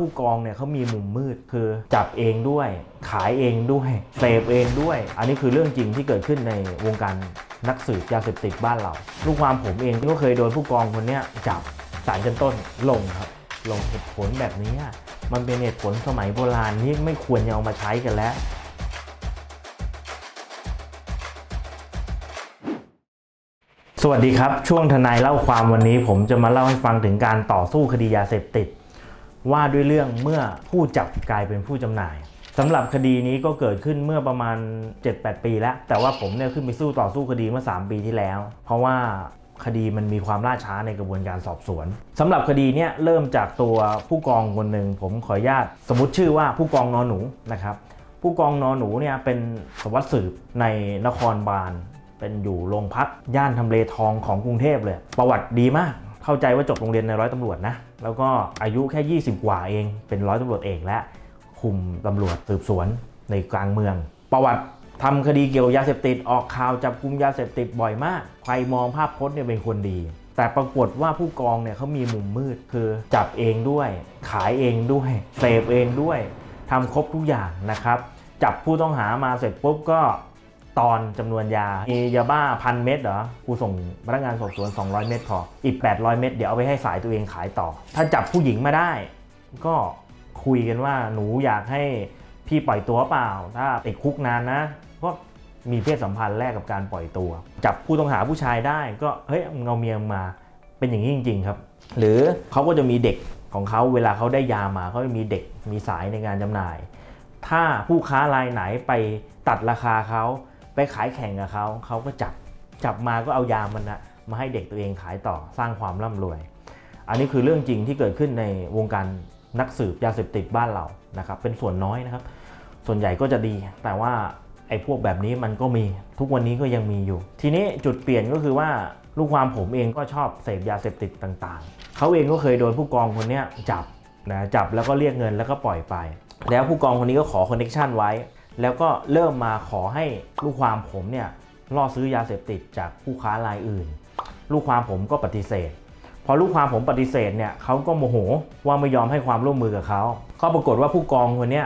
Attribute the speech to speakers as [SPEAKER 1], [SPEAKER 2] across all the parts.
[SPEAKER 1] ผู้กองเนี่ยเขามีมุมมืดคือจับเองด้วย ขายเองด้วยเสพเองด้วย อันนี้คือเรื่องจริงที่เกิดขึ้นในวงการนักสืบยาเสพติดบ้านเรา ลูกความผมเองก็เคยโดนผู้กองคนเนี้ยจับสารชั้นต้นลงครับ ลงเหตุผลแบบนี้ มันเป็นเหตุผลสมัยโบราณนี่ไม่ควรจะเอามาใช้กันแล้วสวัสดีครับ ช่วงทนายเล่าความวันนี้ ผมจะมาเล่าให้ฟังถึงการต่อสู้คดียาเสพติด ว่าด้วยเรื่องเมื่อผู้จับกลายเป็นผู้จำหน่ายสำหรับคดีนี้ก็เกิดขึ้นเมื่อประมาณ 7-8 ปีแล้ว แต่ว่าผมเนี่ยขึ้นไปสู้ต่อสู้คดีเมื่อ 3 ปีที่แล้ว เพราะว่าคดีมันมีความล่าช้าในกระบวนการสอบสวนสำหรับคดีเนี้ยเริ่มจากตัวผู้กองคนหนึ่งผมขออนุญาตสมมติชื่อว่าผู้กองนอนหนูนะครับผู้กองนอนหนูเนี่ยเป็นสวัสดิ์สืบในนครบาลเป็นอยู่โรงพักย่านทำเลทองของกรุงเทพเลย ประวัติดีมาก เข้าใจว่าจบโรงเรียนในร้อยตำรวจนะ แล้วก็อายุแค่ 20 กว่าเอง เป็นร้อยตำรวจเอกและคุมตำรวจสืบสวนในกลางเมือง ประวัติทำคดีเกี่ยวกับยาเสพติดออกข่าวจับกุมยาเสพติดบ่อยมาก ใครมองภาพพจน์เนี่ยเป็นคนดี แต่ปรากฏว่าผู้กองเนี่ยเขามีมุมมืดคือจับเองด้วย ขายเองด้วยเสพเองด้วยทำครบทุกอย่างนะครับ จับผู้ต้องหามาเสร็จปุ๊บก็ ตอนจำนวนยา มียาบ้าพันเม็ดเหรอ กูส่งพนักงานสอบสวน 200 เม็ดพอ อีก 800 เม็ดเดี๋ยวเอาไปให้สายตัวเองขายต่อ ถ้าจับผู้หญิงมาได้ ก็คุยกันว่าหนูอยากให้พี่ปล่อยตัวเปล่า ถ้าติดคุกนานนะ ก็มีเพศสัมพันธ์แลกกับการปล่อยตัว จับผู้ต้องหาผู้ชายได้ก็เฮ้ยมึงเอาเมียมา เป็นอย่างนี้จริง ๆ ครับ หรือเขาก็จะมีเด็กของเขาเวลาเขาได้ยามาเขาจะมีเด็กมีสายในการจำหน่าย ถ้าผู้ค้ารายไหนไปตัดราคาเขา ไปขายแข่งกับเขาเขาก็จับจับมาก็เอายามันนะมาให้เด็กตัวเองขายต่อสร้างความร่ำรวย อันนี้คือเรื่องจริงที่เกิดขึ้นในวงการนักสืบยาเสพติดบ้านเรานะครับ เป็นส่วนน้อยนะครับ ส่วนใหญ่ก็จะดี แต่ว่าไอ้พวกแบบนี้มันก็มีทุกวันนี้ก็ยังมีอยู่ ทีนี้จุดเปลี่ยนก็คือว่าลูกความผมเองก็ชอบเสพยาเสพติดต่างๆ เขาเองก็เคยโดนผู้กองคนนี้จับนะจับแล้วก็เรียกเงินแล้วก็ปล่อยไป แล้วผู้กองคนนี้ก็ขอคอนเนคชันไว้ แล้วก็เริ่มมาขอให้ลูกความผมเนี่ยล่อซื้อยาเสพติดจากผู้ค้ารายอื่น ลูกความผมก็ปฏิเสธ พอลูกความผมปฏิเสธเนี่ยเขาก็โมโหว่าไม่ยอมให้ความร่วมมือกับเขาก็ปรากฏว่าผู้กองคนนี้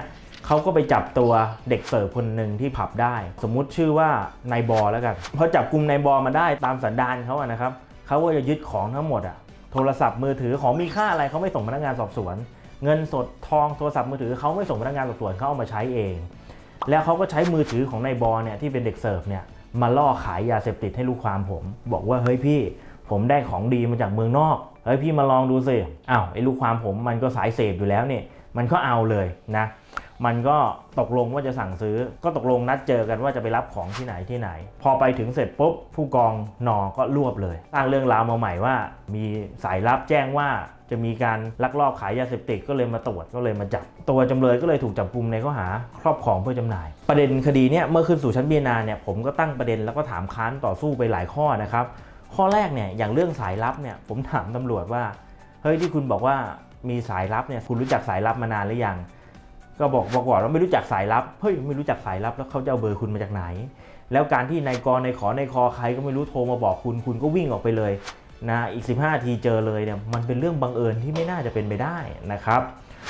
[SPEAKER 1] เขาก็ไปจับตัวเด็กเสิร์ฟคนหนึ่งที่ผับได้ สมมุติชื่อว่านายบอแล้วกันพอจับกลุ่มนายบอมาได้ตามสันดานเขาอะนะครับเขาก็จะยึดของทั้งหมดอะโทรศัพท์มือถือของมีค่าอะไรเขาไม่ส่งพนักงานสอบสวน เงินสดทองโทรศัพท์มือถือเขาไม่ส่งพนักงานสอบสวนเขาเอามาใช้เอง แล้วเขาก็ใช้มือถือของนายบอเนี่ยที่เป็นเด็กเสิร์ฟเนี่ยมาล่อขายยาเสพติดให้ลูกความผม บอกว่าเฮ้ยพี่ ผมได้ของดีมาจากเมืองนอกเฮ้ยพี่มาลองดูสิอ้าวไอ้ลูกความผมมันก็สายเสพอยู่แล้วเนี่ยมันก็เอาเลยนะ มันก็ตกลงว่าจะสั่งซื้อ ก็ตกลงนัดเจอกันว่าจะไปรับของที่ไหนที่ไหน พอไปถึงเสร็จปุ๊บผู้กองนอก็รวบเลยสร้างเรื่องราวมาใหม่ว่า มีสายลับแจ้งว่า จะมีการลักลอบขายยาเสพติดก็เลยมาตรวจก็เลยมาจับ ตัวจำเลยก็เลยถูกจับกุมในข้อหาครอบครองเพื่อจำหน่าย ประเด็นคดีเนี่ยเมื่อขึ้นสู่ชั้นพิจารณาเนี่ยผมก็ตั้งประเด็นแล้วก็ถามค้านต่อสู้ไปหลายข้อนะครับข้อแรกเนี่ยอย่างเรื่องสายลับเนี่ยผมถามตำรวจว่าเฮ้ยที่คุณบอกว่ามีสายลับเนี่ยคุณรู้จักสายลับมานานหรือยังก็บอกบอกว่าเราไม่รู้จักสายลับเฮ้ยไม่รู้จักสายลับแล้วเขาจะเอาเบอร์คุณมาจากไหน แล้วการที่นายกรนายขอนายคอใครก็ไม่รู้โทรมาบอกคุณคุณก็วิ่งออกไปเลย นะอีก 15นาทีเจอเลยเนี่ยมันเป็นเรื่องบังเอิญที่ไม่น่าจะเป็นไปได้นะครับ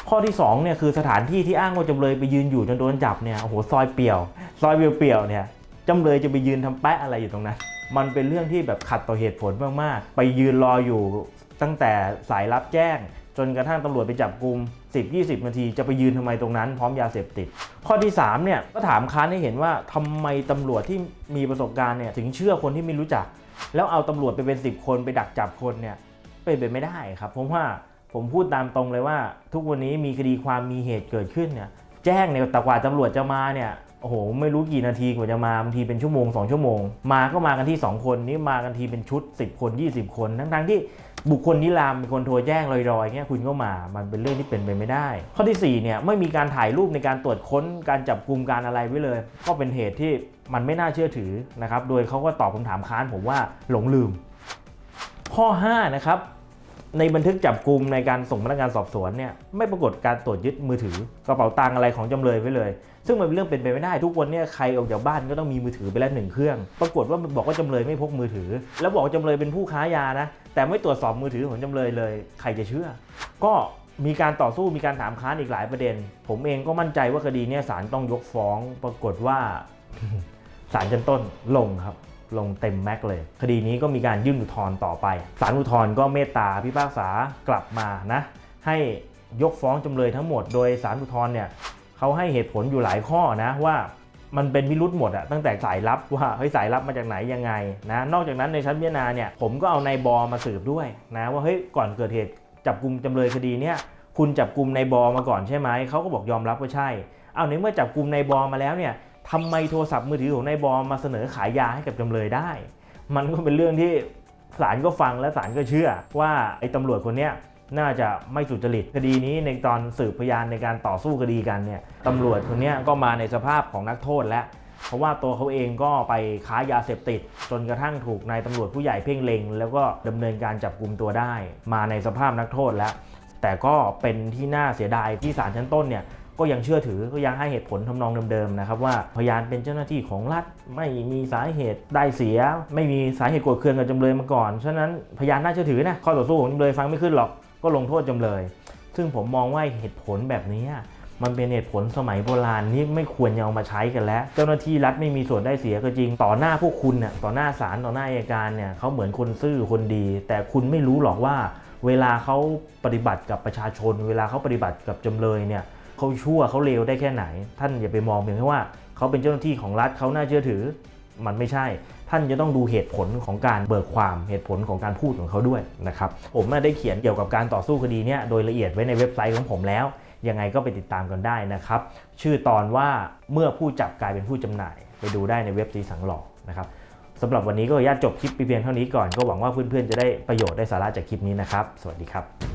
[SPEAKER 1] ข้อที่2เนี่ยคือสถานที่ที่อ้างว่าจำเลยไปยืนอยู่จนโดนจับเนี่ยโอ้โหซอยเปี่ยว ซอยเปี่ยวๆเนี่ยจำเลยจะไปยืนทำแปะอะไรอยู่ตรงนั้น มันเป็นเรื่องที่แบบขัดต่อเหตุผลมากๆ ไปยืนรออยู่ตั้งแต่สายรับแจ้ง จนกระทั่งตำรวจไปจับกลุ่ม10-20 นาทีจะไปยืนทำไมตรงนั้นพร้อมยาเสพติด ข้อที่3เนี่ยก็ถามค้านให้เห็นว่าทำไมตำรวจที่มีประสบการณ์เนี่ยถึงเชื่อคนที่ไม่รู้จัก แล้วเอาตำรวจไปเป็น 10 คนไปดักจับคนเนี่ยเป็นไปไม่ได้ครับผมว่าผมพูดตามตรงเลยว่า ทุกวันนี้มีคดีความมีเหตุเกิดขึ้นเนี่ยแจ้งเนี่ยแต่กว่าตำรวจจะมาเนี่ยโอ้โหไม่รู้กี่นาทีกว่าจะมาบางทีเป็นชั่วโมง 2 ชั่วโมง มาก็มากันที่ 2 คนนี่มากันทีเป็นชุด 10 คน 20 คน ทั้งๆที่ บุคคลนิรามเป็นคนโทรแจ้งลอยๆเงี้ยคุณก็มามันเป็นเรื่องที่เป็นไปไม่ได้ ข้อที่4เนี่ยไม่มีการถ่ายรูปในการตรวจค้นการจับกลุ่มการอะไรไว้เลย ก็เป็นเหตุที่มันไม่น่าเชื่อถือนะครับโดยเขาก็ตอบคำถามค้านผมว่าหลงลืม ข้อ5นะครับในบันทึกจับกลุ่มในการส่งพนักงานสอบสวนเนี่ยไม่ปรากฏการตรวจยึดมือถือกระเป๋าตังอะไรของจำเลยไว้เลย ซึ่งมันเป็นเรื่องเป็นไปไม่ได้ทุกวันเนี่ยใครออกจากบ้านก็ต้องมีมือถือไปแล้วหนึ่งเครื่อง ปรากฏว่าบอกว่าจำเลยไม่พกมือถือ แล้วบอกว่าจำเลยเป็นผู้ค้ายานะ แต่ไม่ตรวจสอบมือถือของจำเลยเลย ใครจะเชื่อ ก็มีการต่อสู้มีการถามค้านอีกหลายประเด็น ผมเองก็มั่นใจว่าคดีนี้ศาลต้องยกฟ้องปรากฏว่าศาลชั้นต้นลงครับ ลงเต็มแม็กเลย คดีนี้ก็มีการยื่นอุทธรณ์ต่อไปศาลอุทธรณ์ก็เมตตาพิพากษากลับมานะให้ยกฟ้องจำเลยทั้งหมด โดยศาลอุทธรณ์เนี่ยเขาให้เหตุผลอยู่หลายข้อนะว่า มันเป็นพิรุษหมดอะตั้งแต่สายลับว่าเฮ้ยสายลับมาจากไหนยังไงนะนอกจากนั้นในชั้นพิจารณาเนี่ยผมก็เอานายบอมาสืบด้วยนะว่าเฮ้ยก่อนเกิดเหตุจับกลุ่มจำเลยคดีเนี่ยคุณจับกลุ่มนายบอมาก่อนใช่ไหมเขาก็บอกยอมรับว่าใช่เอาในเมื่อจับกลุ่มนายบอมาแล้วเนี่ยทำไมโทรศัพท์มือถือของนายบอมาเสนอขายยาให้กับจำเลยได้ มันก็เป็นเรื่องที่ศาลก็ฟังและศาลก็เชื่อว่าไอ้ตำรวจคนเนี้ย น่าจะไม่สุจริตคดีนี้ในตอนสืบพยานในการต่อสู้คดีกันเนี่ยตำรวจคนนี้ก็มาในสภาพของนักโทษแล้วเพราะว่าตัวเขาเองก็ไปค้ายาเสพติด จนกระทั่งถูกนายตำรวจผู้ใหญ่เพ่งเล็ง แล้วก็ดำเนินการจับกลุ่มตัวได้ มาในสภาพนักโทษแล้ว แต่ก็เป็นที่น่าเสียดายที่ศาลชั้นต้นเนี่ยก็ยังเชื่อถือก็ยังให้เหตุผลทำนองเดิมๆนะครับว่าพยานเป็นเจ้าหน้าที่ของรัฐไม่มีสาเหตุได้เสีย ไม่มีสาเหตุโกรธเคืองกับจำเลยมาก่อนฉะนั้นพยานน่าเชื่อถือนะข้อต่อสู้ของจำเลยฟังไม่ขึ้นหรอก ก็ลงโทษจำเลย ซึ่งผมมองว่าเหตุผลแบบนี้มันเป็นเหตุผลสมัยโบราณนี่ไม่ควรจะเอามาใช้กันแล้ว เจ้าหน้าที่รัฐไม่มีส่วนได้เสียก็จริง ต่อหน้าพวกคุณเนี่ยต่อหน้าศาลต่อหน้าอัยการเนี่ยเขาเหมือนคนซื่อคนดี แต่คุณไม่รู้หรอกว่า เวลาเขาปฏิบัติกับประชาชน เวลาเขาปฏิบัติกับจำเลยเนี่ยเขาชั่วเขาเลวได้แค่ไหน ท่านอย่าไปมองเพียงแค่ว่าเขาเป็นเจ้าหน้าที่ของรัฐเขาน่าเชื่อถือ มันไม่ใช่ ท่านจะต้องดูเหตุผลของการเบิกความเหตุผลของการพูดของเขาด้วยนะครับผมได้เขียนเกี่ยวกับการต่อสู้คดีเนี้ยโดยละเอียดไว้ในเว็บไซต์ของผมแล้ว ยังไงก็ไปติดตามกันได้นะครับ ชื่อตอนว่าเมื่อผู้จับกลายเป็นผู้จำหน่าย ไปดูได้ในเว็บซีสังหลอกนะครับสำหรับวันนี้ก็ญาติจบคลิปไปเพียงเท่านี้ก่อนก็หวังว่าเพื่อนๆจะได้ประโยชน์ได้สาระจากคลิปนี้นะครับ สวัสดีครับ